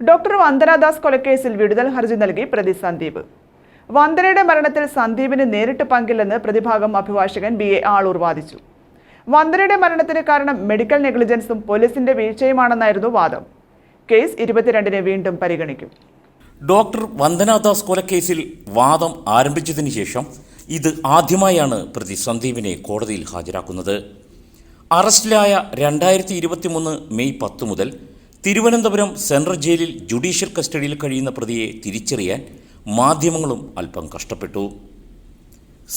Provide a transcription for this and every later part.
Doctor Vandana Das കൊലക്കേസിൽ വിടുതൽ ഹർജി നൽകി പ്രതി സന്ദീപ്. വന്ദനയുടെ മരണത്തിൽ സന്ദീപിന് നേരിട്ട് പങ്കില്ലെന്ന് പ്രതിഭാഗം അഭിഭാഷകൻ ബി എ ആളൂർ വാദിച്ചു. വന്ദനയുടെ മരണത്തിന് കാരണം മെഡിക്കൽ നെഗ്ലിജൻസും പോലീസിന്റെ വീഴ്ചയുമാണെന്നായിരുന്നു വാദം. കേസ് ഇരുപത്തിരണ്ടിന് വീണ്ടും പരിഗണിക്കും. ഡോക്ടർ വന്ദനാദാസ് കൊലക്കേസിൽ വാദം ആരംഭിച്ചതിന് ശേഷം ഇത് ആദ്യമായാണ് പ്രതി സന്ദീപിനെ കോടതിയിൽ ഹാജരാക്കുന്നത്. അറസ്റ്റിലായ രണ്ടായിരത്തി മെയ് പത്ത് മുതൽ തിരുവനന്തപുരം സെൻട്രൽ ജയിലിൽ ജുഡീഷ്യൽ കസ്റ്റഡിയിൽ കഴിയുന്ന പ്രതിയെ തിരിച്ചറിയാൻ മാധ്യമങ്ങളും അല്പം കഷ്ടപ്പെട്ടു.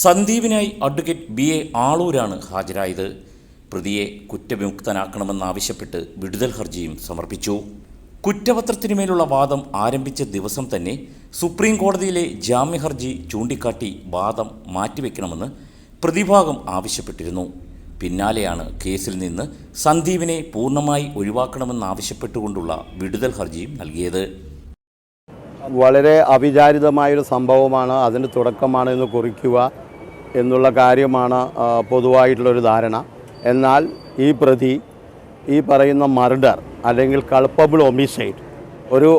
സന്ദീപിനായി അഡ്വക്കേറ്റ് ബി എ ആളൂരാണ് ഹാജരായത്. പ്രതിയെ കുറ്റവിമുക്തനാക്കണമെന്നാവശ്യപ്പെട്ട് വിടുതൽ ഹർജിയും സമർപ്പിച്ചു. കുറ്റപത്രത്തിനുമേലുള്ള വാദം ആരംഭിച്ച ദിവസം തന്നെ സുപ്രീം കോടതിയിലെ ജാമ്യ ഹർജി ചൂണ്ടിക്കാട്ടി വാദം മാറ്റിവെക്കണമെന്ന് പ്രതിഭാഗം ആവശ്യപ്പെട്ടിരുന്നു. പിന്നാലെയാണ് കേസിൽ നിന്ന് സന്ദീപിനെ പൂർണമായി ഒഴിവാക്കണമെന്നാവശ്യപ്പെട്ടുകൊണ്ടുള്ള വിടുതൽ ഹർജിയും നൽകിയത്. വളരെ അവിചാരിതമായൊരു സംഭവമാണ് അതിന് തുടക്കമാണ് എന്ന് കുറിക്കുക എന്നുള്ള കാര്യമാണ് പൊതുവായിട്ടുള്ളൊരു ധാരണ. എന്നാൽ ഈ പ്രതി ഈ പറയുന്ന മർഡർ അല്ലെങ്കിൽ കൾപ്പബിൾ ഒമിസൈഡ് ഒരു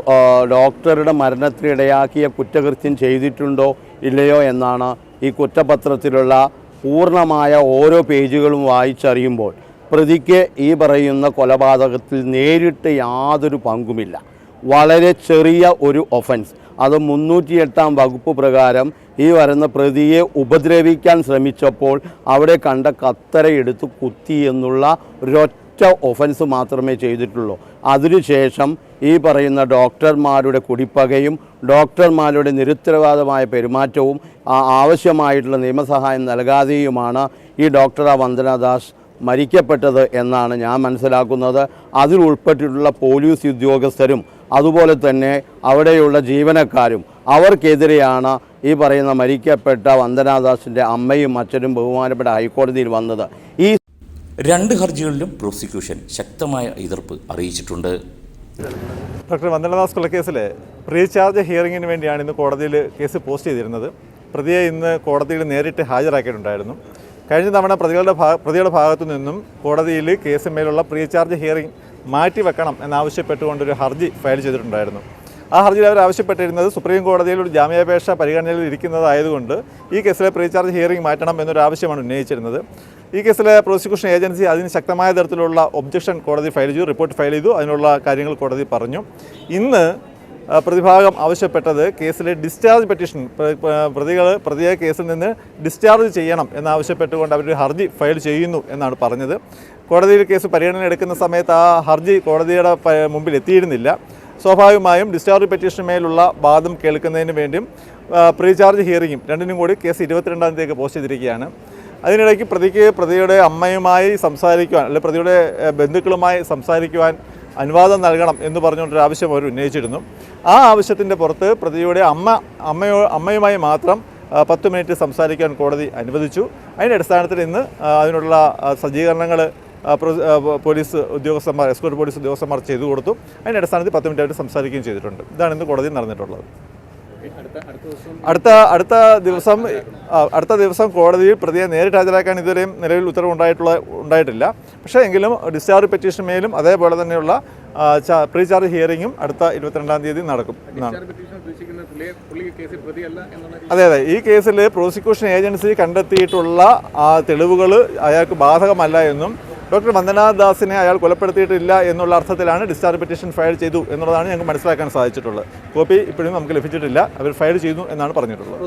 ഡോക്ടറുടെ മരണത്തിനിടയാക്കിയ കുറ്റകൃത്യം ചെയ്തിട്ടുണ്ടോ ഇല്ലയോ എന്നാണ് ഈ കുറ്റപത്രത്തിലുള്ള പൂർണമായ ഓരോ പേജുകളും വായിച്ചറിയുമ്പോൾ പ്രതിക്ക് ഈ പറയുന്ന കൊലപാതകത്തിൽ നേരിട്ട് യാതൊരു പങ്കുമില്ല. വളരെ ചെറിയ ഒരു ഒഫൻസ് അത് മുന്നൂറ്റി എട്ടാം വകുപ്പ് പ്രകാരം ഈ വരുന്ന പ്രതിയെ ഉപദ്രവിക്കാൻ ശ്രമിച്ചപ്പോൾ അവിടെ കണ്ട കത്തരയെടുത്ത് കുത്തി എന്നുള്ള ഒരൊറ്റ ഒഫൻസ് മാത്രമേ ചെയ്തിട്ടുള്ളൂ. അതിനുശേഷം ഈ പറയുന്ന ഡോക്ടർമാരുടെ കുടിപ്പകയും ഡോക്ടർമാരുടെ നിരുത്തരവാദമായ പെരുമാറ്റവും ആവശ്യമായിട്ടുള്ള നിയമസഹായം നൽകാതെയുമാണ് ഈ ഡോക്ടർ വന്ദനദാസ് മരിക്കപ്പെട്ടത് എന്നാണ് ഞാൻ മനസ്സിലാക്കുന്നത്. അതിൽ ഉൾപ്പെട്ടിട്ടുള്ള പോലീസ് ഉദ്യോഗസ്ഥരും അതുപോലെ തന്നെ അവിടെയുള്ള ജീവനക്കാരും അവർക്കെതിരെയാണ് ഈ പറയുന്ന മരിക്കപ്പെട്ട വന്ദനാദാസിന്റെ അമ്മയും അച്ഛനും ബഹുമാനപ്പെട്ട ഹൈക്കോടതിയിൽ വന്നത്. ഈ രണ്ട് ഹർജികളിലും പ്രോസിക്യൂഷൻ ശക്തമായ എതിർപ്പ് അറിയിച്ചിട്ടുണ്ട്. ഡോക്ടർ വന്ദനദാസ് കൊലക്കേസിലെ റീചാർജ് ഹിയറിങ്ങിന് വേണ്ടിയാണ് ഇന്ന് കോടതിയിൽ കേസ് പോസ്റ്റ് ചെയ്തിരുന്നത്. പ്രതിയെ ഇന്ന് കോടതിയിൽ നേരിട്ട് ഹാജരാക്കിയിട്ടുണ്ടായിരുന്നു കഴിഞ്ഞ തവണ പ്രതികളുടെ ഭാഗ പ്രതിയുടെ ഭാഗത്തു നിന്നും കോടതിയിൽ കേസിന്മേലുള്ള പ്രീചാർജ് ഹിയറിംഗ് മാറ്റിവെക്കണം എന്നാവശ്യപ്പെട്ടുകൊണ്ടൊരു ഹർജി ഫയൽ ചെയ്തിട്ടുണ്ടായിരുന്നു. ആ ഹർജിയിൽ അവർ ആവശ്യപ്പെട്ടിരുന്നത് സുപ്രീം കോടതിയിൽ ഒരു ജാമ്യാപേക്ഷ പരിഗണനയിൽ ഇരിക്കുന്നതായതുകൊണ്ട് ഈ കേസിലെ പ്രീചാർജ് ഹിയറിംഗ് മാറ്റണം എന്നൊരു ആവശ്യമാണ് ഉന്നയിച്ചിരുന്നത്. ഈ കേസിലെ പ്രോസിക്യൂഷൻ ഏജൻസി അതിന് ശക്തമായ തരത്തിലുള്ള ഒബ്ജക്ഷൻ കോടതി ഫയൽ ചെയ്തു റിപ്പോർട്ട് ഫയൽ ചെയ്തു. അതിനുള്ള കാര്യങ്ങൾ കോടതി പറഞ്ഞു. ഇന്ന് പ്രതിഭാഗം ആവശ്യപ്പെട്ടത് കേസിലെ ഡിസ്ചാർജ് പെറ്റീഷൻ പ്രതികൾ പ്രതിയെ കേസിൽ നിന്ന് ഡിസ്ചാർജ് ചെയ്യണം എന്നാവശ്യപ്പെട്ടുകൊണ്ട് അവർ ഹർജി ഫയൽ ചെയ്യുന്നു എന്നാണ് പറഞ്ഞത്. കോടതിയിൽ കേസ് പരിഗണന എടുക്കുന്ന സമയത്ത് ആ ഹർജി കോടതിയുടെ മുമ്പിൽ എത്തിയിരുന്നില്ല. സ്വാഭാവികമായും ഡിസ്ചാർജ് പെറ്റീഷനുമേലുള്ള വാദം കേൾക്കുന്നതിന് വേണ്ടിയും പ്രീചാർജ് ഹിയറിങ്ങും രണ്ടിനും കൂടി കേസ് ഇരുപത്തിരണ്ടാം തീയതിക്ക് പോസ്റ്റ് ചെയ്തിരിക്കുകയാണ്. അതിനിടയ്ക്ക് പ്രതിക്ക് പ്രതിയുടെ അമ്മയുമായി സംസാരിക്കുവാൻ അല്ലെങ്കിൽ പ്രതിയുടെ ബന്ധുക്കളുമായി സംസാരിക്കുവാൻ അനുവാദം നൽകണം എന്ന് പറഞ്ഞുകൊണ്ടൊരു ആവശ്യം അവർ ഉന്നയിച്ചിരുന്നു. ആ ആവശ്യത്തിന്റെ പുറത്ത് പ്രതിയുടെ അമ്മ അമ്മയോ അമ്മയുമായി മാത്രം പത്ത് മിനിറ്റ് സംസാരിക്കാൻ കോടതി അനുവദിച്ചു. അതിന്റെ അടിസ്ഥാനത്തിൽ ഇന്ന് അതിനുള്ള സജ്ജീകരണങ്ങൾ പോലീസ് ഉദ്യോഗസ്ഥന്മാർ എസ്കോർട്ട് പോലീസ് ഉദ്യോഗസ്ഥന്മാർ ചെയ്തു കൊടുത്തു. അതിന്റെ അടിസ്ഥാനത്തിൽ പത്ത് മിനിറ്റ് ആയിട്ട് സംസാരിക്കുകയും ചെയ്തിട്ടുണ്ട്. ഇതാണ് ഇന്ന് കോടതി നടന്നിട്ടുള്ളത്. അടുത്ത അടുത്ത ദിവസം അടുത്ത ദിവസം കോടതിയിൽ പ്രതിയെ നേരിട്ട് ഹാജരാക്കാൻ ഇതുവരെയും നിലവിൽ ഉത്തരവ് ഉണ്ടായിട്ടുള്ള ഉണ്ടായിട്ടില്ല. പക്ഷേ എങ്കിലും ഡിസ്ചാർജ് പെറ്റീഷൻ മേലും അതേപോലെ തന്നെയുള്ള പ്രീ ചാർജ് ഹിയറിങ്ങും അടുത്ത ഇരുപത്തിരണ്ടാം തീയതി നടക്കും. അതെ അതെ. ഈ കേസിൽ പ്രോസിക്യൂഷൻ ഏജൻസി കണ്ടെത്തിയിട്ടുള്ള ആ തെളിവുകൾ അയാൾക്ക് ബാധകമല്ല എന്നും ഡോക്ടർ വന്ദനാഥ് ദാസിനെ അയാൾ കൊലപ്പെടുത്തിയിട്ടില്ല എന്നുള്ള അർത്ഥത്തിലാണ് ഡിസ്ചാർജ് പെറ്റീഷൻ ഫയൽ ചെയ്തു എന്നുള്ളതാണ് ഞങ്ങൾക്ക് മനസ്സിലാക്കാൻ സാധിച്ചിട്ടുള്ളത്. കോപ്പി ഇപ്പോഴും നമുക്ക് ലഭിച്ചിട്ടില്ല. അവർ ഫയൽ ചെയ്തു എന്നാണ് പറഞ്ഞിട്ടുള്ളത്.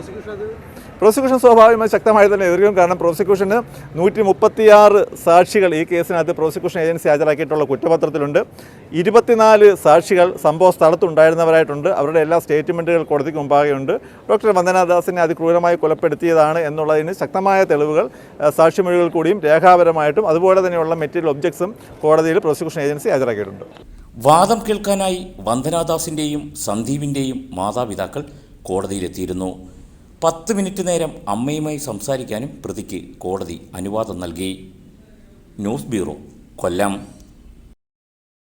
പ്രോസിക്യൂഷൻ സ്വാഭാവികമായി ശക്തമായി തന്നെ എതിർക്കും. കാരണം പ്രോസിക്യൂഷന് നൂറ്റി മുപ്പത്തിയാറ് സാക്ഷികൾ ഈ കേസിനകത്ത് പ്രോസിക്യൂഷൻ ഏജൻസി ഹാജരാക്കിയിട്ടുള്ള കുറ്റപത്രത്തിലുണ്ട്. ഇരുപത്തിനാല് സാക്ഷികൾ സംഭവ സ്ഥലത്തുണ്ടായിരുന്നവരായിട്ടുണ്ട്. അവരുടെ എല്ലാ സ്റ്റേറ്റ്മെന്റുകൾ കോടതിക്ക് മുമ്പാകെയുണ്ട്. ഡോക്ടർ വന്ദനാദാസിനെ അതിക്രൂരമായി കൊലപ്പെടുത്തിയതാണ് എന്നുള്ളതിന് ശക്തമായ തെളിവുകൾ സാക്ഷിമൊഴികൾ കൂടിയും രേഖാപരമായിട്ടും അതുപോലെ തന്നെയുള്ള മെറ്റീരിയൽ ഒബ്ജക്ട്സും കോടതിയിൽ പ്രോസിക്യൂഷൻ ഏജൻസി ഹാജരാക്കിയിട്ടുണ്ട്. വാദം കേൾക്കാനായി വന്ദനാദാസിന്റെയും സന്ദീപിന്റെയും മാതാപിതാക്കൾ കോടതിയിലെത്തിയിരുന്നു. പത്ത് മിനിറ്റ് നേരം അമ്മയുമായി സംസാരിക്കാനും പ്രതിക്ക് കോടതി അനുവാദം നൽകി. News bureau Kollam.